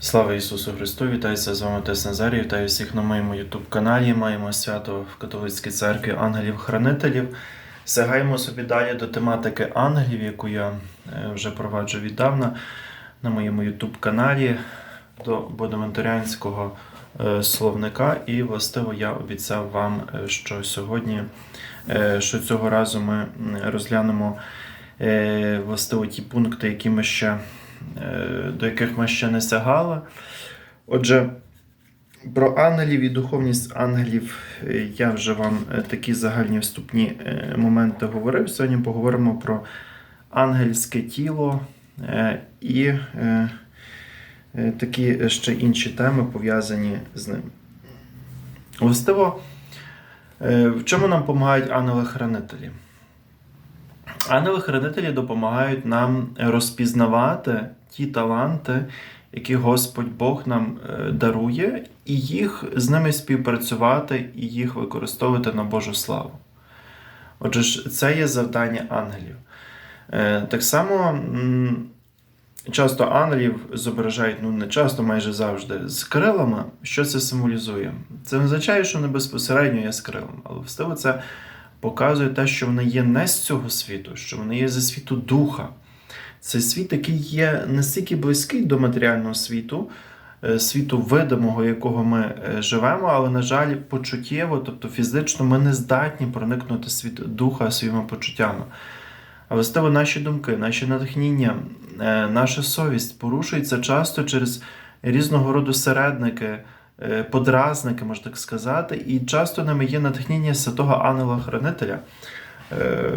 Слава Ісусу Христу! Вітаюся з вами Отець Назарій. Вітаю всіх на моєму YouTube каналі. Маємо свято в католицькій церкві ангелів-хранителів. Сягаємо собі далі до тематики ангелів, яку я е, вже проваджу віддавна на моєму YouTube каналі до Бодоментарянського е, словника. І властиво я обіцяв вам, е, що сьогодні, що цього разу ми розглянемо властиво ті пункти, які ми ще до яких ми ще не сягали. Отже, про ангелів і духовність ангелів е, я вже вам е, такі загальні вступні е, моменти говорив. Сьогодні поговоримо про ангельське тіло е, і е, е, такі ще інші теми пов'язані з ним. Властиво, е, в чому нам допомагають ангели-хранителі? Ангели-хранителі допомагають нам розпізнавати ті таланти, які Господь Бог нам е, дарує, і їх з ними співпрацювати і їх використовувати на Божу славу. Отже, це є завдання ангелів. Е, Так само часто ангелів зображають, ну не часто, майже завжди, з крилами. Що це символізує? Це не означає, що вони безпосередньо є з крилами, але властиво це показує те, що вони є не з цього світу, що вони є зі світу духа. Це світ, який є настільки близький до матеріального світу, е, світу видимого, якого ми е, живемо, але, на жаль, почуттєво, тобто фізично, ми не здатні проникнути світ духа своїми почуттями. А властиво наші думки, наші натхнення, е, наша совість порушується часто через різного роду середники, подразники, можна так сказати, і часто ними є натхнення святого ангела-хранителя. Е,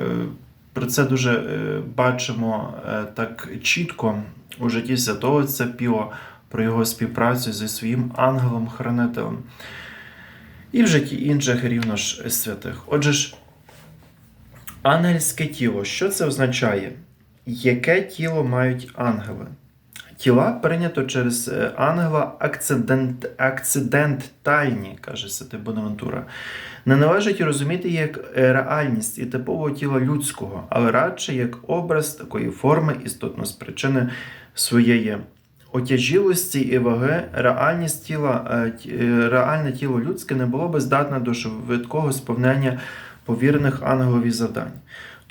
Про це дуже е, бачимо е, так чітко у житті святого Отця Піо, про його співпрацю зі своїм ангелом-хранителем. І в житті інших рівно ж святих. Отже ж, ангельське тіло, що це означає? Яке тіло мають ангели? Тіла прийнято через е, ангела акцидент, акцидентальні, каже Святий Бонавентура. Не належить розуміти як е, реальність і типового тіла людського, але радше як образ такої форми істотно з причини своєї отяжілості і ваги, реальність тіла, ті- е, реальне тіло людське не було би здатне до швидкого сповнення повірених ангелові завдань.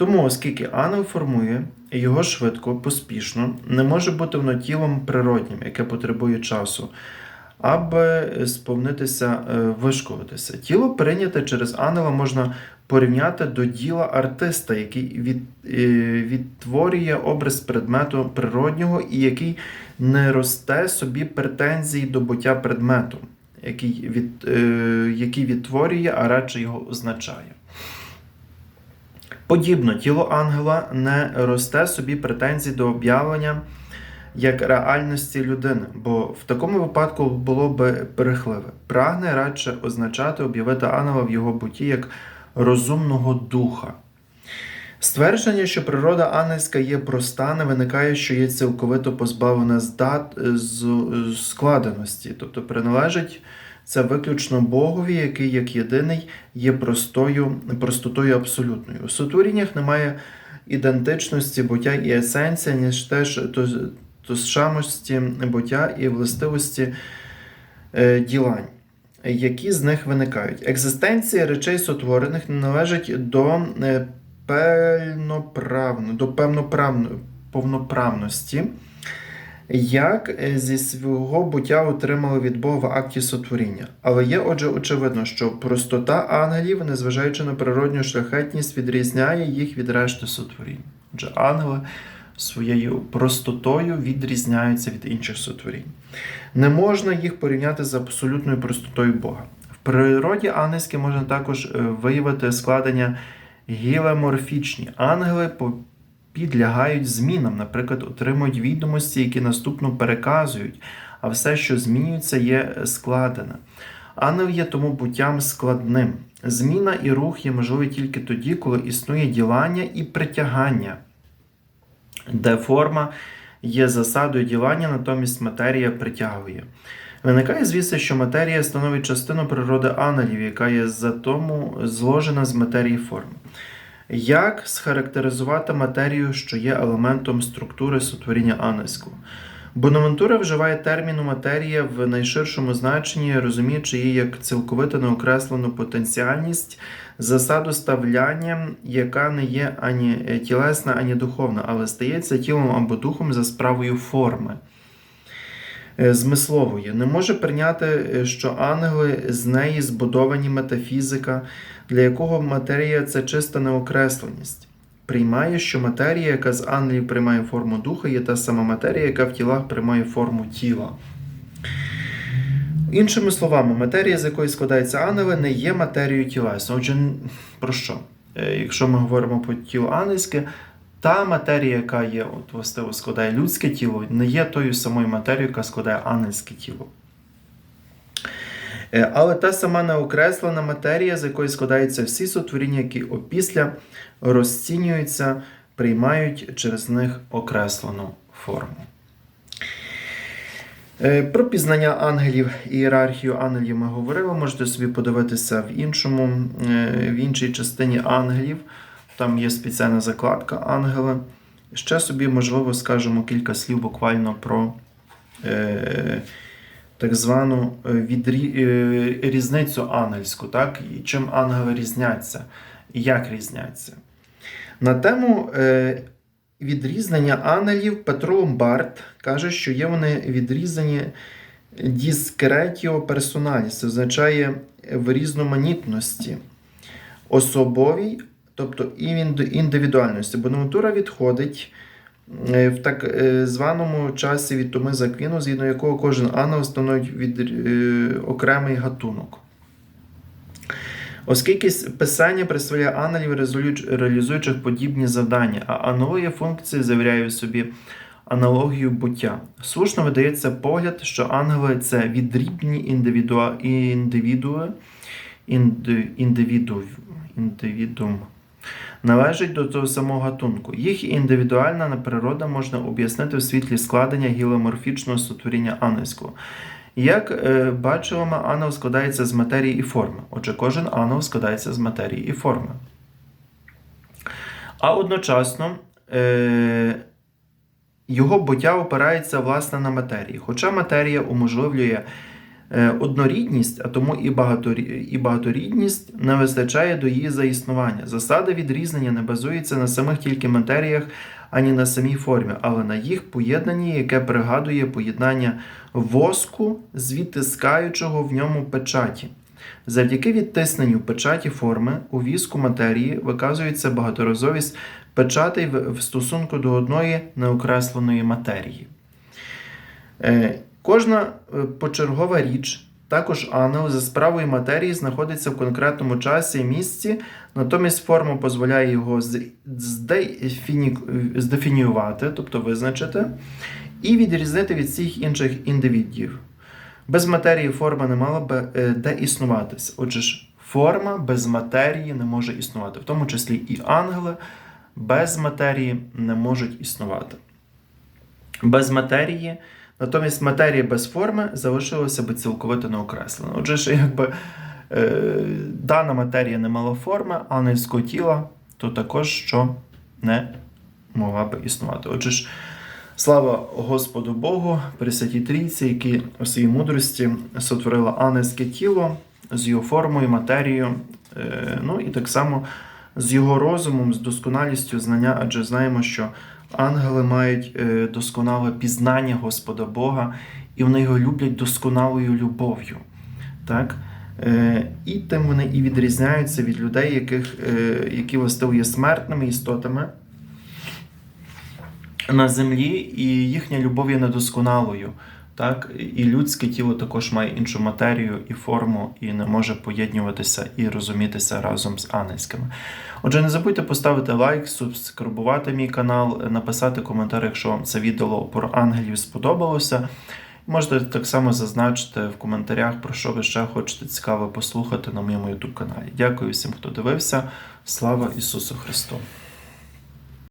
Тому, оскільки ангел формує його швидко, поспішно, не може бути воно тілом природнім, яке потребує часу, аби сповнитися, е, вишколитися. Тіло прийняте через ангела можна порівняти до діла артиста, який від, е, відтворює образ предмету природнього і який не росте собі претензій до буття предмету, який, від, е, який відтворює, а радше його означає. Подібно, тіло ангела не росте собі претензій до об'явлення як реальності людини, бо в такому випадку було би перехливе. Прагне радше означати об'явити ангела в його буті як розумного духа. Ствердження, що природа ангельська є проста, не виникає, що є цілковито позбавлена здат з складеності, тобто приналежить це виключно Богові, який як єдиний є простою, простотою абсолютною. У сотворіннях немає ідентичності буття і есенція, ніж теж то- тосшамості буття і властивості е, ділань. Які з них виникають? Екзистенція речей сотворених не належить до е, певноправно, до певноправно, повноправності, як е, зі свого буття отримали від Бога в акті сотворіння. Але є, отже, очевидно, що простота ангелів, незважаючи на природню шляхетність, відрізняє їх від решти сотворінь. Отже, ангели своєю простотою відрізняються від інших сотворінь. Не можна їх порівняти з абсолютною простотою Бога. В природі ангельське можна також е, виявити складення гілеморфічні. Ангели підлягають змінам, наприклад, отримують відомості, які наступно переказують, а все, що змінюється, є складене. Ангел є тому буттям складним. Зміна і рух є можливі тільки тоді, коли існує ділання і притягання, де форма є засадою ділання, натомість матерія притягує. Виникає звісно, що матерія становить частину природи ангелів, яка є за тому зложена з матерії форми. Як схарактеризувати матерію, що є елементом структури сотворіння ангельського? Бонавентура вживає терміну матерія в найширшому значенні, розуміючи її як цілковито неокреслену потенціальність, засаду ставляння, яка не є ані тілесна, ані духовна, але стається тілом або духом за справою форми. Е, Змислової не може прийняти, е, що ангели з неї збудовані метафізика, для якого матерія це чиста неокресленість. Приймає, що матерія, яка з ангелів приймає форму духа, є та сама матерія, яка в тілах приймає форму тіла. Іншими словами, матерія, з якої складаються ангели, не є матерією тілесну. Отже, про що? Е, Якщо ми говоримо про тіло ангельське, та матерія, яка є, от властиво складає людське тіло, не є тою самою матерією, яка складає ангельське тіло. Е, Але та сама неокреслена матерія, з якої складаються всі сотворіння, які опісля розцінюються, приймають через них окреслену форму. Е, Про пізнання ангелів і ієрархію ангелів ми говорили. Можете собі подивитися в іншому, е, в іншій частині ангелів. Там є спеціальна закладка ангели. Ще собі, можливо, скажемо кілька слів буквально про так звану е, відрі... е, різницю ангельську, так? І чим ангели різняться, і як різняться. На тему е, відрізнення ангелів Петро Ломбард каже, що є вони відрізані дискретіо персоналіс, це означає в різноманітності, особовій, тобто ін- індивідуальності. Бонавентура відходить е, в так е, званому часі від Томи Заквіну, згідно якого кожен ангел становить від, е, окремий гатунок. Оскільки писання представляє ангелів, реалізуючих подібні завдання, а аналогія функції завіряє собі аналогію буття. Слушно видається погляд, що ангели це відрібні індивідуа... індивідуи, інди... індивіду... індивідум, належать до того самого гатунку. Їх індивідуальна природа можна об'яснити в світлі складення гіломорфічного сотворіння ангельського. Як е, бачимо, ми, ангел складається з матерії і форми. Отже, кожен ангел складається з матерії і форми. А одночасно е, його буття опирається власне на матерії. Хоча матерія уможливлює однорідність, а тому і, і багаторідність не вистачає до її заіснування. Засада відрізнення не базується на самих тільки матеріях, ані на самій формі, але на їх поєднанні, яке пригадує поєднання воску з відтискаючого в ньому печаті. Завдяки відтисненню печаті форми у віску матерії виказується багаторазовість печатей в стосунку до одної неокресленої матерії. Кожна е, почергова річ, також ангел за справою матерії знаходиться в конкретному часі і місці, натомість форма дозволяє його здефініювати, тобто визначити, і відрізнити від всіх інших індивідів. Без матерії форма не мала би е, де існуватися. Отже ж, форма без матерії не може існувати, в тому числі і ангели без матерії не можуть існувати. Без матерії, натомість матерія без форми залишилася би цілковито неокреслена. Отже, ж, якби е, дана матерія не мала форми, ангельського тіла, то також що не могла би існувати. Отже ж, Слава Господу Богу, Пресвятій Трійці, які у своїй мудрості сотворила ангельське тіло з його формою, матерією, е, ну і так само з його розумом, з досконалістю знання, адже знаємо, що ангели мають е, досконале пізнання Господа Бога, і вони його люблять досконалою любов'ю. Так? Е, І тим вони і відрізняються від людей, яких, е, які властиво є смертними істотами на землі, і їхня любов є недосконалою. Так? І людське тіло також має іншу матерію і форму, і не може поєднуватися і розумітися разом з ангельськими. Отже, не забудьте поставити лайк, субскрибувати мій канал, написати коментар, якщо вам це відео про ангелів сподобалося. Можете так само зазначити в коментарях, про що ви ще хочете цікаво послухати на моєму YouTube каналі. Дякую всім, хто дивився. Слава Ісусу Христу!